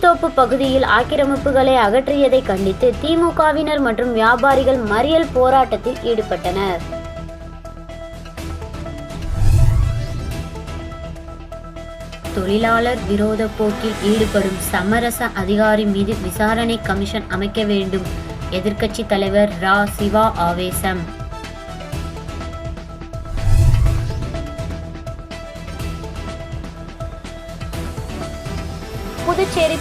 நெல்லித்தோப்பு பகுதியில் ஆக்கிரமிப்புகளை அகற்றியதை கண்டித்து திமுகவினர் மற்றும் வியாபாரிகள் மறியல் போராட்டத்தில் ஈடுபட்டனர். தொழிலாளர் விரோத போக்கில் ஈடுபடும் சமரச அதிகாரி மீது விசாரணை கமிஷன் அமைக்க வேண்டும். எதிர்க்கட்சி தலைவர் ரா. சிவா ஆவேசம்.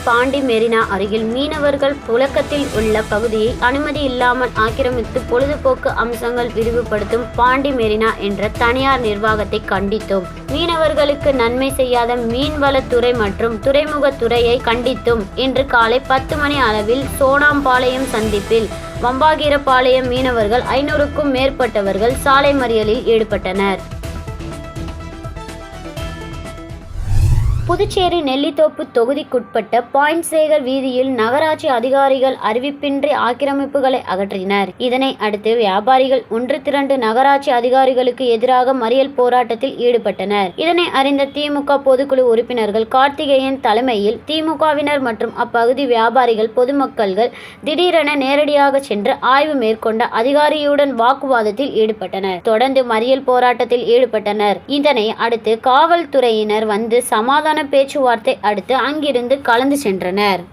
பாண்டி மெரினா அருகில் மீனவர்கள் புழக்கத்தில் உள்ள பகுதியை அனுமதி இல்லாமல் ஆக்கிரமித்து பொழுதுபோக்கு அம்சங்கள் விரிவுபடுத்தும் பாண்டி மெரினா என்ற தனியார் நிர்வாகத்தை கண்டித்தோம். மீனவர்களுக்கு நன்மை செய்யாத மீன்வளத்துறை மற்றும் துறைமுகத்துறையை கண்டித்தும் இன்று காலை பத்து மணி அளவில் சோனாம்பாளையம் சந்திப்பில் வம்பாகீரப்பாளையம் மீனவர்கள் ஐநூறுக்கும் மேற்பட்டவர்கள் சாலை மறியலில் ஈடுபட்டனர். புதுச்சேரி நெல்லித்தோப்பு தொகுதிக்குட்பட்ட பாயிண்ட் சேகர் வீதியில் நகராட்சி அதிகாரிகள் அறிவிப்பின்றி ஆக்கிரமிப்புகளை அகற்றினர். இதனை அடுத்து வியாபாரிகள் ஒன்று திரண்டு நகராட்சி அதிகாரிகளுக்கு எதிராக மறியல் போராட்டத்தில் ஈடுபட்டனர். இதனை அறிந்த திமுக பொதுக்குழு உறுப்பினர்கள் கார்த்திகேயன் தலைமையில் திமுகவினர் மற்றும் அப்பகுதி வியாபாரிகள் பொதுமக்கள்கள் திடீரென நேரடியாக சென்று ஆய்வு மேற்கொண்ட அதிகாரியுடன் வாக்குவாதத்தில் ஈடுபட்டனர். தொடர்ந்து மறியல் போராட்டத்தில் ஈடுபட்டனர். இதனை அடுத்து காவல்துறையினர் வந்து சமாதான பேச்சுவார்த்தை அடுத்து அங்கிருந்து கலந்து சென்றனர்.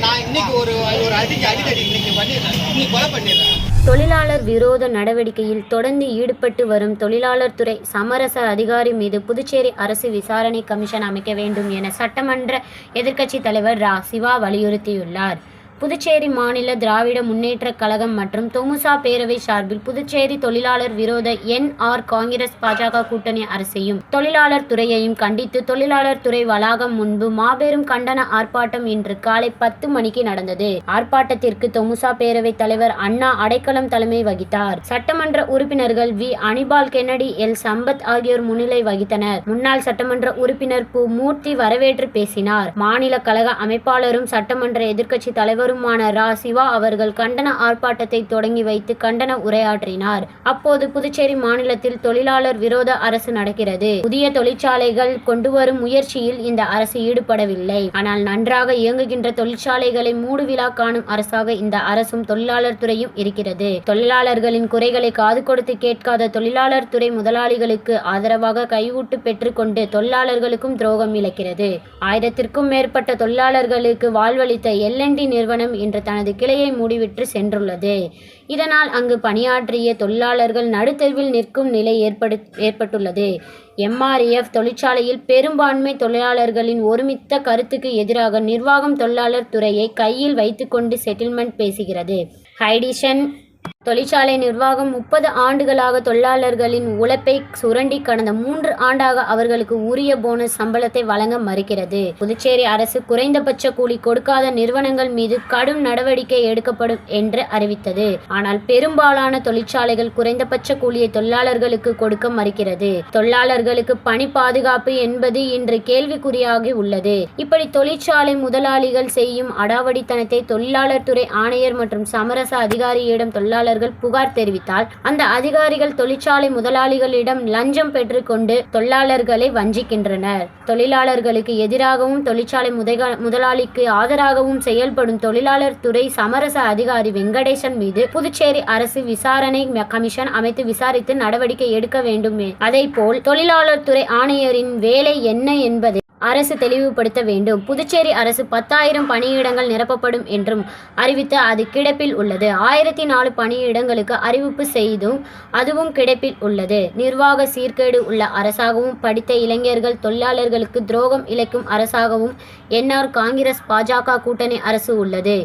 நான் இன்னைக்கு ஒரு ஒரு அடிக்கு அடிக்கடி இன்னைக்கு கொலை பண்ணிடுறேன். தொழிலாளர் விரோத நடவடிக்கையில் தொடர்ந்து ஈடுபட்டு வரும் தொழிலாளர் துறை சமரச அதிகாரி மீது புதுச்சேரி அரசு விசாரணை கமிஷன் அமைக்க வேண்டும் என சட்டமன்ற எதிர்க்கட்சி தலைவர் ரா சிவா வலியுறுத்தியுள்ளார். புதுச்சேரி மாநில திராவிட முன்னேற்றக் கழகம் மற்றும் தொமுசா பேரவை சார்பில் புதுச்சேரி தொழிலாளர் விரோத என் ஆர் காங்கிரஸ் பாஜக கூட்டணி அரசையும் தொழிலாளர் துறையையும் கண்டித்து தொழிலாளர் துறை வளாகம் முன்பு மாபெரும் கண்டன ஆர்ப்பாட்டம் இன்று காலை பத்து மணிக்கு நடந்தது. ஆர்ப்பாட்டத்திற்கு தொமுசா பேரவைத் தலைவர் அண்ணா அடைக்கலம் தலைமை வகித்தார். சட்டமன்ற உறுப்பினர்கள் V. Anibal Kennedy L. Sampath ஆகியோர் முன்னிலை வகித்தனர். முன்னாள் சட்டமன்ற உறுப்பினர் பு. மூர்த்தி வரவேற்று பேசினார். மாநில கழக அமைப்பாளரும் சட்டமன்ற எதிர்க்கட்சி தலைவரும் தலைவருமான ரா சிவா அவர்கள் கண்டன ஆர்ப்பாட்டத்தை தொடங்கி வைத்து கண்டன உரையாற்றினார். அப்போது புதுச்சேரி மாநிலத்தில் தொழிலாளர் விரோத அரசு நடக்கிறது. புதிய தொழிற்சாலைகள் கொண்டுவரும் முயற்சியில் இந்த அரசு ஈடுபடவில்லை. ஆனால் நன்றாக இயங்குகின்ற தொழிற்சாலைகளை மூடு விழா காணும் அரசாக இந்த அரசும் தொழிலாளர் துறையும் இருக்கிறது. தொழிலாளர்களின் குறைகளை காது கொடுத்து கேட்காத தொழிலாளர் துறை முதலாளிகளுக்கு ஆதரவாக கையூட்டு பெற்றுக்கொண்டு தொழிலாளர்களுக்கும் துரோகம் இழக்கிறது. ஆயிரத்திற்கும் மேற்பட்ட தொழிலாளர்களுக்கு வாழ்வளித்த எல்என்டி நிறுவனம் இன்று தனது கிளையை மூடிவிட்டு சென்றுள்ளது. இதனால் அங்கு பணியாற்றிய தொழிலாளர்கள் நடுத்தெருவில் நிற்கும் நிலை ஏற்படு ஏற்பட்டுள்ளது. எம்ஆர்எஃப் தொழிற்சாலையில் பெரும்பான்மை தொழிலாளர்களின் ஒருமித்த கருத்துக்கு எதிராக நிர்வாகம் தொழிலாளர் துறையை கையில் வைத்துக்கொண்டு செட்டில்மெண்ட் பேசுகிறது. ஹைடிஷன் தொழிற்சாலை நிர்வாகம் முப்பது ஆண்டுகளாக தொழிலாளர்களின் உழைப்பை சுரண்டி கடந்த மூன்று ஆண்டாக அவர்களுக்கு உரிய போனஸ் சம்பளத்தை வழங்க மறுக்கிறது. புதுச்சேரி அரசு குறைந்தபட்ச கூலி கொடுக்காத நிறுவனங்கள் மீது கடும் நடவடிக்கை எடுக்கப்படும் என்று அறிவித்தது. ஆனால் பெரும்பாலான தொழிற்சாலைகள் குறைந்தபட்ச கூலியை தொழிலாளர்களுக்கு கொடுக்க மறுக்கிறது. தொழிலாளர்களுக்கு பணி பாதுகாப்பு என்பது இன்று கேள்விக்குறியாகி உள்ளது. இப்படி தொழிற்சாலை முதலாளிகள் செய்யும் அடாவடித்தனத்தை தொழிலாளர் துறை ஆணையர் மற்றும் சமரச அதிகாரியிடம் தொழிலாளர் தொழிலாளர்கள் புகார் தெரிவித்தால் அந்த அதிகாரிகள் தொழிற்சாலை முதலாளிகளிடம் லஞ்சம் பெற்றுக்கொண்டு தொழிலாளர்களை வஞ்சிக்கின்றனர். தொழிலாளர்களுக்கு எதிராகவும் தொழிற்சாலை முதலாளிக்கு ஆதரவாகவும் செயல்படும் தொழிலாளர் துறை சமரச அதிகாரி வெங்கடேசன் மீது புதுச்சேரி அரசு விசாரணை கமிஷன் அமைத்து விசாரித்து நடவடிக்கை எடுக்க வேண்டும். அதேபோல் தொழிலாளர் துறை ஆணையரின் வேலை என்ன என்பதை அரசு தெளிவுபடுத்த வேண்டும். புதுச்சேரி அரசு பத்தாயிரம் பணியிடங்கள் நிரப்பப்படும் என்றும் அறிவித்து அது கிடப்பில் உள்ளது. ஆயிரத்தி நாலு பணியிடங்களுக்கு அறிவிப்பு செய்தும் அதுவும் கிடப்பில் உள்ளது. நிர்வாக சீர்கேடு உள்ள அரசாகவும் படித்த இளைஞர்கள் தொழிலாளர்களுக்கு துரோகம் இழைக்கும் அரசாகவும் என்ஆர் காங்கிரஸ் பாஜக கூட்டணி அரசு உள்ளது.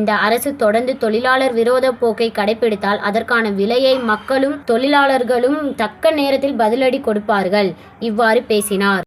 இந்த அரசு தொடர்ந்து தொழிலாளர் விரோத போக்கை கடைபிடித்தால் அதற்கான விலையை மக்களும் தொழிலாளர்களும் தக்க நேரத்தில் பதிலடி கொடுப்பார்கள். இவ்வாறு பேசினார்.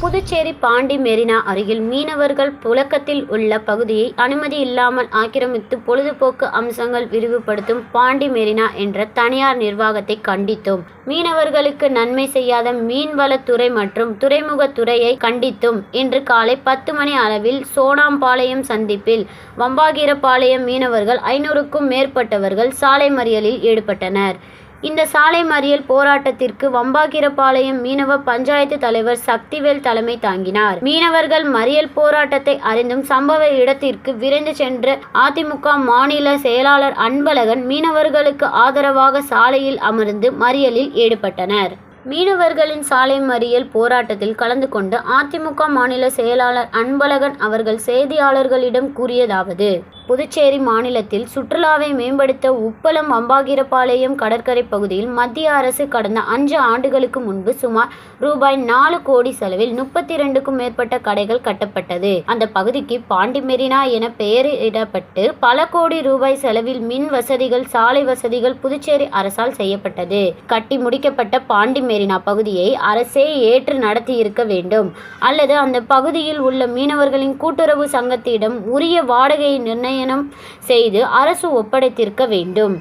புதுச்சேரி பாண்டி மெரினா அருகில் மீனவர்கள் புழக்கத்தில் உள்ள பகுதியை அனுமதி இல்லாமல் ஆக்கிரமித்து பொழுதுபோக்கு அம்சங்கள் விரிவுபடுத்தும் பாண்டி மெரினா என்ற தனியார் நிர்வாகத்தை கண்டித்தோம். மீனவர்களுக்கு நன்மை செய்யாத மீன்வளத்துறை மற்றும் துறைமுகத்துறையை கண்டித்தும் இன்று காலை பத்து மணி அளவில் சோனாம்பாளையம் சந்திப்பில் வம்பாகிரபாளையம் மீனவர்கள் ஐநூறுக்கும் மேற்பட்டவர்கள் சாலை மறியலில் ஈடுபட்டனர். இந்த சாலை மறியல் போராட்டத்திற்கு வம்பாகிரபாளையம் மீனவ பஞ்சாயத்து தலைவர் சக்திவேல் தலைமை தாங்கினார். மீனவர்கள் மறியல் போராட்டத்தை அறிந்தும் சம்பவ இடத்திற்கு விரைந்து சென்ற அதிமுக மாநில செயலாளர் அன்பழகன் மீனவர்களுக்கு ஆதரவாக சாலையில் அமர்ந்து மறியலில் ஈடுபட்டனர். மீனவர்களின் சாலை மறியல் போராட்டத்தில் கலந்து கொண்டு அதிமுக மாநில செயலாளர் அன்பழகன் அவர்கள் செய்தியாளர்களிடம் கூறியதாவது புதுச்சேரி மாநிலத்தில் சுற்றுலாவை மேம்படுத்த உப்பளம் அம்பாகிரபாளையம் கடற்கரை பகுதியில் மத்திய அரசு கடந்த அஞ்சு ஆண்டுகளுக்கு முன்பு சுமார் ரூபாய் நாலு கோடி செலவில் முப்பத்தி இரண்டுக்கும் மேற்பட்ட கடைகள் கட்டப்பட்டது. அந்த பகுதிக்கு பாண்டி மெரினா என பெயரிடப்பட்டு பல கோடி ரூபாய் செலவில் மின் வசதிகள் சாலை வசதிகள் புதுச்சேரி அரசால் செய்யப்பட்டது. கட்டி முடிக்கப்பட்ட பாண்டி மெரினா பகுதியை அரசே ஏற்று நடத்தி இருக்க வேண்டும். அல்லது அந்த பகுதியில் உள்ள மீனவர்களின் கூட்டுறவு சங்கத்திடம் உரிய வாடகையை நிர்ணய நிர்ணயம் செய்து அரசு ஒப்படைத்திருக்க வேண்டும்.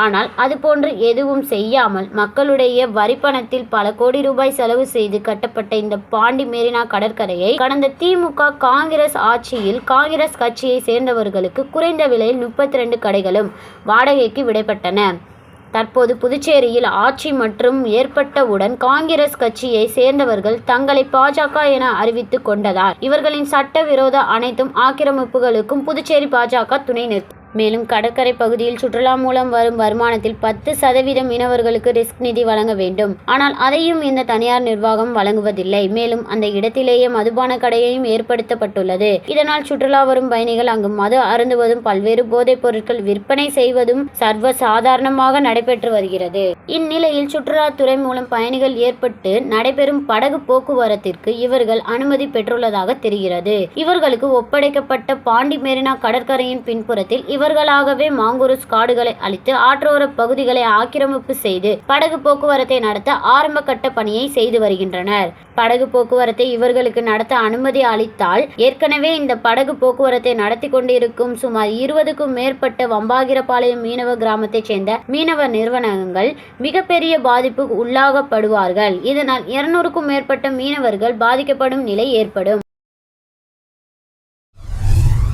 ஆனால் அதுபோன்று எதுவும் செய்யாமல் மக்களுடைய வரிப்பணத்தில் பல கோடி ரூபாய் செலவு செய்து கட்டப்பட்ட இந்த பாண்டி மெரினா கடற்கரையை கடந்த திமுக காங்கிரஸ் ஆட்சியில் காங்கிரஸ் கட்சியை சேர்ந்தவர்களுக்கு குறைந்த விலையில் முப்பத்தி ரெண்டு கடைகளும் வாடகைக்கு விடப்பட்டன தற்போது புதுச்சேரியில் ஆட்சி மற்றும் ஏற்பட்டவுடன் காங்கிரஸ் கட்சியை சேர்ந்தவர்கள் தங்களை பாஜக என அறிவித்து கொண்டதால் இவர்களின் சட்டவிரோத அனைத்தும் ஆக்கிரமிப்புகளுக்கும் புதுச்சேரி பாஜக துணை நிற்கும். மேலும் கடற்கரை பகுதியில் சுற்றுலா மூலம் வரும் வருமானத்தில் பத்து சதவீதம் மீனவர்களுக்கு ரிஸ்க் நிதி வழங்க வேண்டும். ஆனால் அதையும் இந்த தனியார் நிர்வாகம் வழங்குவதில்லை. மேலும் அந்த இடத்திலேயே மதுபான கடையையும் ஏற்படுத்தப்பட்டுள்ளது. இதனால் சுற்றுலா வரும் பயணிகள் அங்கு மது அருந்துவதும் பல்வேறு போதைப் பொருட்கள் விற்பனை செய்வதும் சர்வ சாதாரணமாக நடைபெற்று வருகிறது. இந்நிலையில் சுற்றுலாத்துறை மூலம் பயணிகள் ஏற்பட்டு நடைபெறும் படகு போக்குவரத்திற்கு இவர்கள் அனுமதி பெற்றுள்ளதாக தெரிகிறது. இவர்களுக்கு ஒப்படைக்கப்பட்ட பாண்டி மெரினா கடற்கரையின் பின்புறத்தில் இவர்களாகவே மாங்குருஸ் காடுகளை அழித்து ஆற்றோர பகுதிகளை ஆக்கிரமிப்பு செய்து படகு போக்குவரத்தை நடத்த ஆரம்ப கட்ட பணியை செய்து வருகின்றனர். படகு போக்குவரத்தை இவர்களுக்கு நடத்த அனுமதி அளித்தால் ஏற்கனவே இந்த படகு போக்குவரத்தை நடத்தி கொண்டிருக்கும் சுமார் இருபதுக்கும் மேற்பட்ட வம்பாகிரபாளையம் மீனவ கிராமத்தைச் சேர்ந்த மீனவ நிறுவனங்கள் மிகப்பெரிய பாதிப்பு உள்ளாகப்படுவார்கள். இதனால் இருநூறுக்கும் மேற்பட்ட மீனவர்கள் பாதிக்கப்படும் நிலை ஏற்படும்.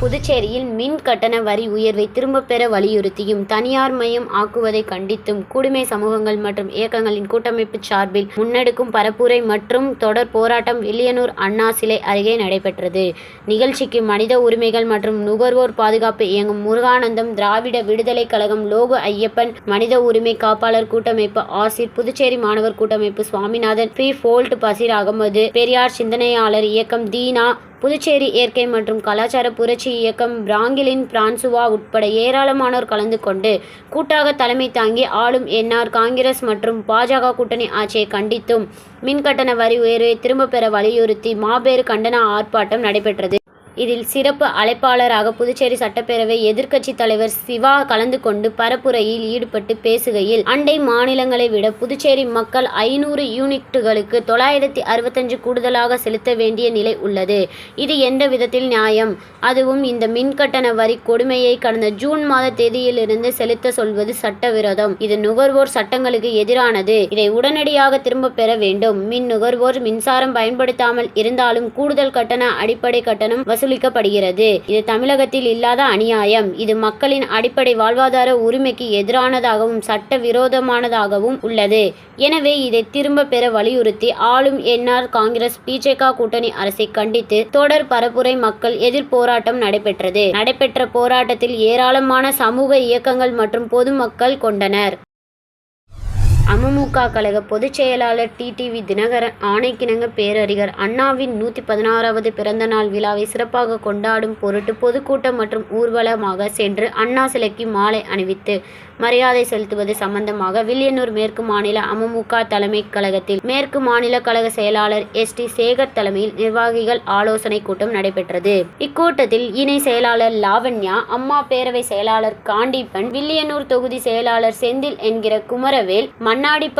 புதுச்சேரியில் மின் கட்டண வரி உயர்வை திரும்பப் பெற வலியுறுத்தியும் தனியார் மயம் ஆக்குவதை கண்டித்தும் குடிமை சமூகங்கள் மற்றும் இயக்கங்களின் கூட்டமைப்பு சார்பில் முன்னெடுக்கும் பரப்புரை மற்றும் தொடர் போராட்டம் வில்லியனூர் அண்ணா சிலை அருகே நடைபெற்றது. நிகழ்ச்சிக்கு மனித உரிமைகள் மற்றும் நுகர்வோர் பாதுகாப்பு இயங்கும் முருகானந்தம் திராவிட விடுதலை கழகம் லோகு ஐயப்பன் மனித உரிமை காப்பாளர் கூட்டமைப்பு ஆசிர் புதுச்சேரி மாணவர் கூட்டமைப்பு சுவாமிநாதன் பி. ஃபோல்ட் பசீர் அகமது பெரியார் சிந்தனையாளர் இயக்கம் தீனா புதுச்சேரி இயற்கை மற்றும் கலாச்சார புரட்சி இயக்கம் பிராங்கிலின் பிரான்சுவா உட்பட ஏராளமானோர் கலந்து கொண்டு கூட்டாக தலைமை தாங்கி ஆளும் என்ஆர் காங்கிரஸ் மற்றும் பாஜக கூட்டணி ஆட்சியை கண்டித்தும் மின்கட்டண வரி உயர்வை திரும்பப் பெற வலியுறுத்தி மாபெரும் கண்டன ஆர்ப்பாட்டம் நடைபெற்றது. இதில் சிறப்பு அழைப்பாளராக புதுச்சேரி சட்டப்பேரவை எதிர்க்கட்சி தலைவர் சிவா கலந்து கொண்டு பரப்புரையில் ஈடுபட்டு பேசுகையில் அண்டை மாநிலங்களை விட புதுச்சேரி மக்கள் ஐநூறு யூனிட்டுகளுக்கு தொள்ளாயிரத்தி அறுபத்தஞ்சு கூடுதலாக செலுத்த வேண்டிய நிலை உள்ளது. இது எந்த விதத்தில் நியாயம்? அதுவும் இந்த மின்கட்டண வரி கொடுமையை கடந்த ஜூன் மாத தேதியிலிருந்து செலுத்த சொல்வது சட்டவிரோதம். இது நுகர்வோர் சட்டங்களுக்கு எதிரானது. இதை உடனடியாக திரும்பப் பெற வேண்டும். மின் நுகர்வோர் மின்சாரம் பயன்படுத்தாமல் இருந்தாலும் கூடுதல் கட்டண அடிப்படை கட்டணம் வசூலிக்கப்படுகிறது இது தமிழகத்தில் இல்லாத அநியாயம். இது மக்களின் அடிப்படை வாழ்வாதார உரிமைக்கு எதிரானதாகவும் சட்ட விரோதமானதாகவும் உள்ளது. எனவே இதை திரும்ப பெற வலியுறுத்தி ஆளும் என்ஆர் காங்கிரஸ் பிஜேக கூட்டணி அரசை கண்டித்து தொடர் பரப்புரை மக்கள் எதிர் போராட்டம் நடைபெற்றது. நடைபெற்ற போராட்டத்தில் ஏராளமான சமூக இயக்கங்கள் மற்றும் பொதுமக்கள் கொண்டனர். அமமுக கழக பொதுச் செயலாளர் டிடிவி தினகரன் ஆணைக்கிணங்க பேரறிஞர் அண்ணாவின் நூற்றி பதினாறாவது பிறந்த நாள் விழாவை சிறப்பாக கொண்டாடும் பொருட்டு பொதுக்கூட்டம் மற்றும் ஊர்வலமாக சென்று அண்ணா சிலைக்கு மாலை அணிவித்து மரியாதை செலுத்துவது சம்பந்தமாக வில்லியனூர் மேற்கு மாநில அமமுக தலைமை கழகத்தில் மேற்கு மாநில கழக செயலாளர் எஸ். டி. சேகர் தலைமையில் நிர்வாகிகள் ஆலோசனை கூட்டம் நடைபெற்றது. இக்கூட்டத்தில் இணை செயலாளர் லாவண்யா அம்மா பேரவை செயலாளர் காண்டீபன் வில்லியனூர் தொகுதி செயலாளர் செந்தில் என்கிற குமரவேல்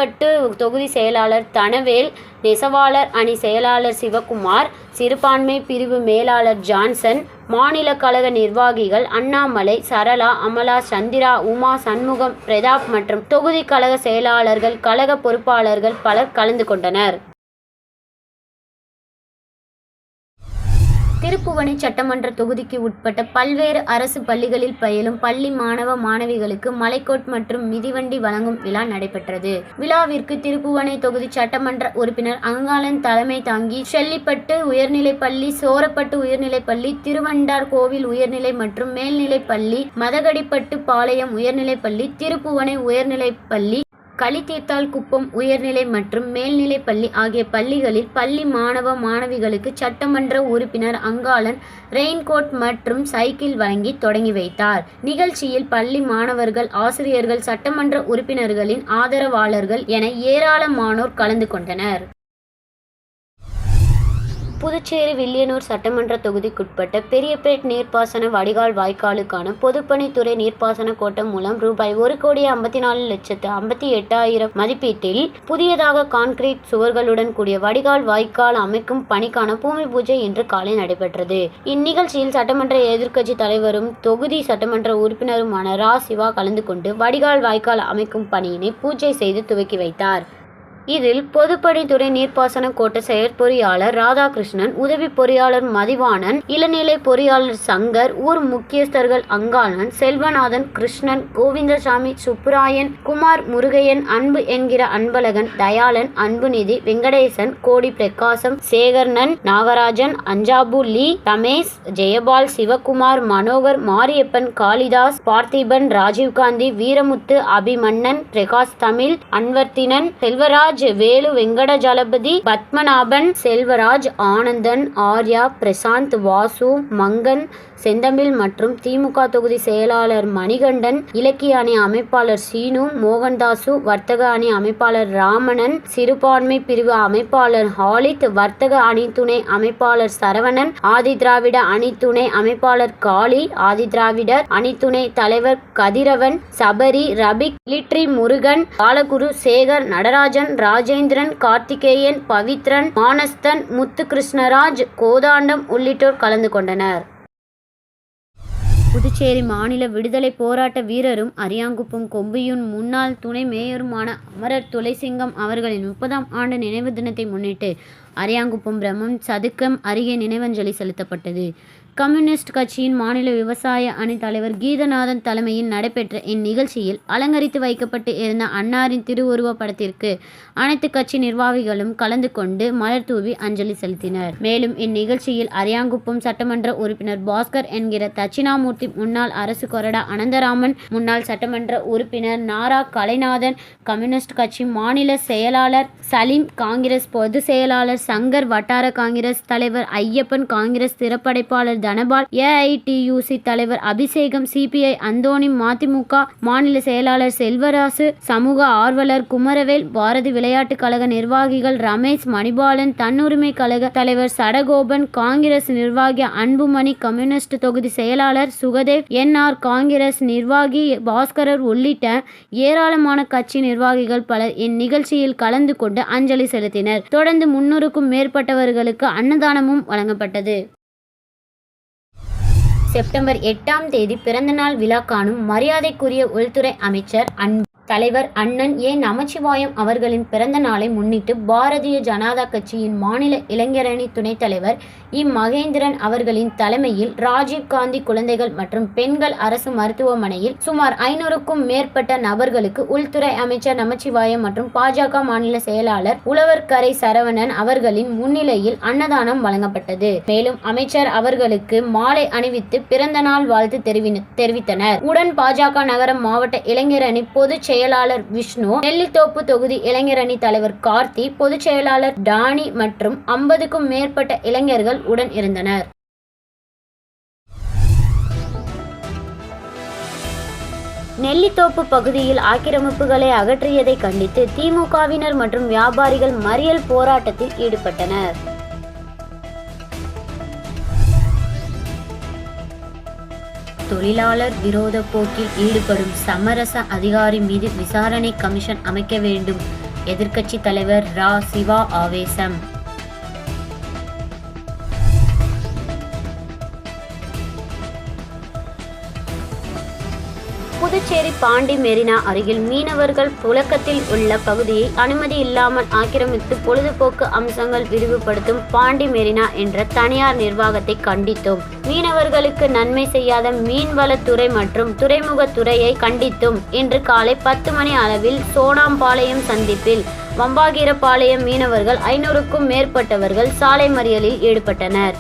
மண்ணாடிப்பட்டு தொகுதி செயலாளர் தனவேல் நெசவாளர் அணி செயலாளர் சிவகுமார் சிறுபான்மை பிரிவு மேலாளர் ஜான்சன் மாநில கழக நிர்வாகிகள் அண்ணாமலை சரளா அமலா சந்திரா உமா சண்முகம் பிரதாப் மற்றும் தொகுதி கழக செயலாளர்கள் கழக பொறுப்பாளர்கள் பலர் கலந்து கொண்டனர். திருப்புவனை சட்டமன்ற தொகுதிக்கு உட்பட்ட பல்வேறு அரசு பள்ளிகளில் பயிலும் பள்ளி மாணவ மாணவிகளுக்கு மலைக்கோட் மற்றும் மிதிவண்டி வழங்கும் விழா நடைபெற்றது. விழாவிற்கு திருப்புவனை தொகுதி சட்டமன்ற உறுப்பினர் அங்காளன் தலைமை தாங்கி செல்லிப்பட்டு உயர்நிலைப்பள்ளி சோரப்பட்டு உயர்நிலைப்பள்ளி திருவண்டார் கோவில் உயர்நிலை மற்றும் மேல்நிலைப்பள்ளி மதகடிப்பட்டு பாளையம் உயர்நிலைப்பள்ளி திருப்புவனை உயர்நிலைப்பள்ளி களித்தீர்த்தால் குப்பம் உயர்நிலை மற்றும் மேல்நிலை பள்ளி ஆகிய பள்ளிகளில் பள்ளி மாணவ மாணவிகளுக்கு சட்டமன்ற உறுப்பினர் அங்காளன் ரெயின்கோட் மற்றும் சைக்கிள் வழங்கி தொடங்கி வைத்தார். நிகழ்ச்சியில் பள்ளி மாணவர்கள் ஆசிரியர்கள் சட்டமன்ற உறுப்பினர்களின் ஆதரவாளர்கள் என ஏராளமானோர் கலந்து கொண்டனர். புதுச்சேரி வில்லியனூர் சட்டமன்ற தொகுதிக்குட்பட்ட பெரியபேட் நீர்ப்பாசன வடிகால் வாய்க்காலுக்கான பொதுப்பணித்துறை நீர்ப்பாசன கோட்டம் மூலம் ரூபாய் ஒரு கோடி ஐம்பத்தி நாலு லட்சத்து ஐம்பத்தி எட்டாயிரம் மதிப்பீட்டில் புதியதாக கான்கிரீட் சுவர்களுடன் கூடிய வடிகால் வாய்க்கால் அமைக்கும் பணிக்கான பூமி பூஜை இன்று காலை நடைபெற்றது. இந்நிகழ்ச்சியில் சட்டமன்ற எதிர்க்கட்சி தலைவரும் தொகுதி சட்டமன்ற உறுப்பினருமான ரா சிவா கலந்து கொண்டு வடிகால் வாய்க்கால் அமைக்கும் பணியினை பூஜை செய்து துவக்கி வைத்தார். இதில் பொதுப்பணித்துறை நீர்ப்பாசன கோட்ட செயற்பொறியாளர் ராதாகிருஷ்ணன் உதவி பொறியாளர் மதிவாணன் இளநிலை பொறியாளர் சங்கர் ஊர் முக்கியஸ்தர்கள் அங்காளன் செல்வநாதன் கிருஷ்ணன் கோவிந்தசாமி சுப்புராயன் குமார் முருகையன் அன்பு என்கிற அன்பழகன் தயாளன் அன்புநிதி வெங்கடேசன் கோடி பிரகாசம் சேகர்ணன் நாகராஜன் அஞ்சாபு லீ ரமேஷ் ஜெயபால் சிவகுமார் மனோகர் மாரியப்பன் காளிதாஸ் பார்த்திபன் ராஜீவ்காந்தி வீரமுத்து அபிமன்னன் பிரகாஷ் தமிழ் அன்வர்த்தினன் செல்வராஜ் வேலு வெங்கடஜலபதி பத்மநாபன் செல்வராஜ் ஆனந்தன் ஆர்யா பிரசாந்த் வாசு மங்கன் செந்தமிழ் மற்றும் திமுக தொகுதி செயலாளர் மணிகண்டன் இலக்கிய அணி அமைப்பாளர் சீனு மோகன்தாசு வர்த்தக அணி அமைப்பாளர் ராமணன் சிறுபான்மை பிரிவு அமைப்பாளர் ஹாலித் வர்த்தக அணி துணை அமைப்பாளர் சரவணன் ஆதிதிராவிட அணி துணை அமைப்பாளர் காளி ஆதிதிராவிடர் அணி துணை தலைவர் கதிரவன் சபரி ரபிக் லிட்ரி முருகன் பாலகுரு சேகர் நடராஜன் ராஜேந்திரன் கார்த்திகேயன் பவித்ரன் மானஸ்தன் முத்துகிருஷ்ணராஜ் கோதாண்டம் உள்ளிட்டோர் கலந்து கொண்டனர். புதுச்சேரி மாநில விடுதலை போராட்ட வீரரும் அரியாங்குப்பம் கொம்பியூன் முன்னாள் துணை மேயருமான அமரர் துளைசிங்கம் அவர்களின் முப்பதாம் ஆண்டு நினைவு தினத்தை முன்னிட்டு அரியாங்குப்பம் பிரம்மம் சதுக்கம் அருகே நினைவஞ்சலி செலுத்தப்பட்டது. கம்யூனிஸ்ட் கட்சியின் மாநில விவசாய அணி தலைவர் கீதநாதன் தலைமையில் நடைபெற்ற இந்நிகழ்ச்சியில் அலங்கரித்து வைக்கப்பட்டு இருந்த அன்னாரின் திருவுருவ படத்திற்கு அனைத்து கட்சி நிர்வாகிகளும் கலந்து கொண்டு மலர் தூவி அஞ்சலி செலுத்தினர். மேலும் இந்நிகழ்ச்சியில் அரியாங்குப்பம் சட்டமன்ற உறுப்பினர் பாஸ்கர் என்கிற தட்சிணாமூர்த்தி முன்னாள் அரசு கொறடா அனந்தராமன் முன்னாள் சட்டமன்ற உறுப்பினர் நாரா கலைநாதன் கம்யூனிஸ்ட் கட்சி மாநில செயலாளர் சலீம் காங்கிரஸ் பொதுச் செயலாளர் சங்கர் வட்டார காங்கிரஸ் தலைவர் ஐயப்பன் காங்கிரஸ் திறப்படைப்பாளர் தனபால் ஏஐடியூசி தலைவர் அபிஷேகம் சிபிஐ அந்தோணி மதிமுக மாநில செயலாளர் செல்வராசு சமூக ஆர்வலர் குமரவேல் பாரதி விளையாட்டுக் கழக நிர்வாகிகள் ரமேஷ் மணிபாலன் தன்னுரிமை கழக தலைவர் சடகோபன் காங்கிரஸ் நிர்வாகி அன்புமணி கம்யூனிஸ்ட் தொகுதி செயலாளர் சுகதேவ் என்ஆர் காங்கிரஸ் நிர்வாகி பாஸ்கரர் உள்ளிட்ட ஏராளமான கட்சி நிர்வாகிகள் பலர் இந்நிகழ்ச்சியில் கலந்து கொண்டு அஞ்சலி செலுத்தினர். தொடர்ந்து முன்னூறுக்கும் மேற்பட்டவர்களுக்கு அன்னதானமும் வழங்கப்பட்டது. செப்டம்பர் எட்டாம் தேதி பிறந்தநாள் விழா காணும் மரியாதைக்குரிய உள்துறை அமைச்சர் அன்பு தலைவர் அண்ணன் ஏ. நமச்சிவாயம் அவர்களின் பிறந்த நாளை முன்னிட்டு பாரதிய ஜனதா கட்சியின் மாநில இளைஞரணி துணைத் தலைவர் இ. மகேந்திரன் அவர்களின் தலைமையில் ராஜீவ் காந்தி குழந்தைகள் மற்றும் பெண்கள் அரசு மருத்துவமனையில் சுமார் ஐநூறுக்கும் மேற்பட்ட நபர்களுக்கு உள்துறை அமைச்சர் நமச்சிவாயம் மற்றும் பாஜக மாநில செயலாளர் உழவர்கரை சரவணன் அவர்களின் முன்னிலையில் அன்னதானம் வழங்கப்பட்டது. மேலும் அமைச்சர் அவர்களுக்கு மாலை அணிவித்து பிறந்த நாள் வாழ்த்து தெரிவித்தனர். உடன் பாஜக நகரம் மாவட்ட இளைஞரணி பொதுச் செயலாளர் விஷ்ணு நெல்லித்தோப்பு தொகுதி இளைஞரணி தலைவர் கார்த்தி பொதுச் செயலாளர் டானி மற்றும் ஐம்பதுக்கும் மேற்பட்ட இளைஞர்கள் உடன் இருந்தனர். நெல்லித்தோப்பு பகுதியில் ஆக்கிரமிப்புகளை அகற்றியதை கண்டித்து திமுகவினர் மற்றும் வியாபாரிகள் மறியல் போராட்டத்தில் ஈடுபட்டனர். தொழிலாளர் விரோத போக்கில் ஈடுபடும் சமரச அதிகாரி மீது விசாரணை கமிஷன் அமைக்க வேண்டும். எதிர்க்கட்சி தலைவர் ரா. சிவா ஆவேசம். புதுச்சேரி பாண்டி மெரினா அருகில் மீனவர்கள் புழக்கத்தில் உள்ள பகுதியை அனுமதி இல்லாமல் ஆக்கிரமித்து பொழுதுபோக்கு அம்சங்கள் விரிவுபடுத்தும் பாண்டி மெரினா என்ற தனியார் நிர்வாகத்தை கண்டித்தோம். மீனவர்களுக்கு நன்மை செய்யாத மீன்வளத்துறை மற்றும் துறைமுகத்துறையை கண்டித்தும் இன்று காலை பத்து மணி அளவில் சோனாம்பாளையம் சந்திப்பில் வம்பாகீரபாளையம் மீனவர்கள் ஐநூறுக்கும் மேற்பட்டவர்கள் சாலை மறியலில் ஈடுபட்டனர்.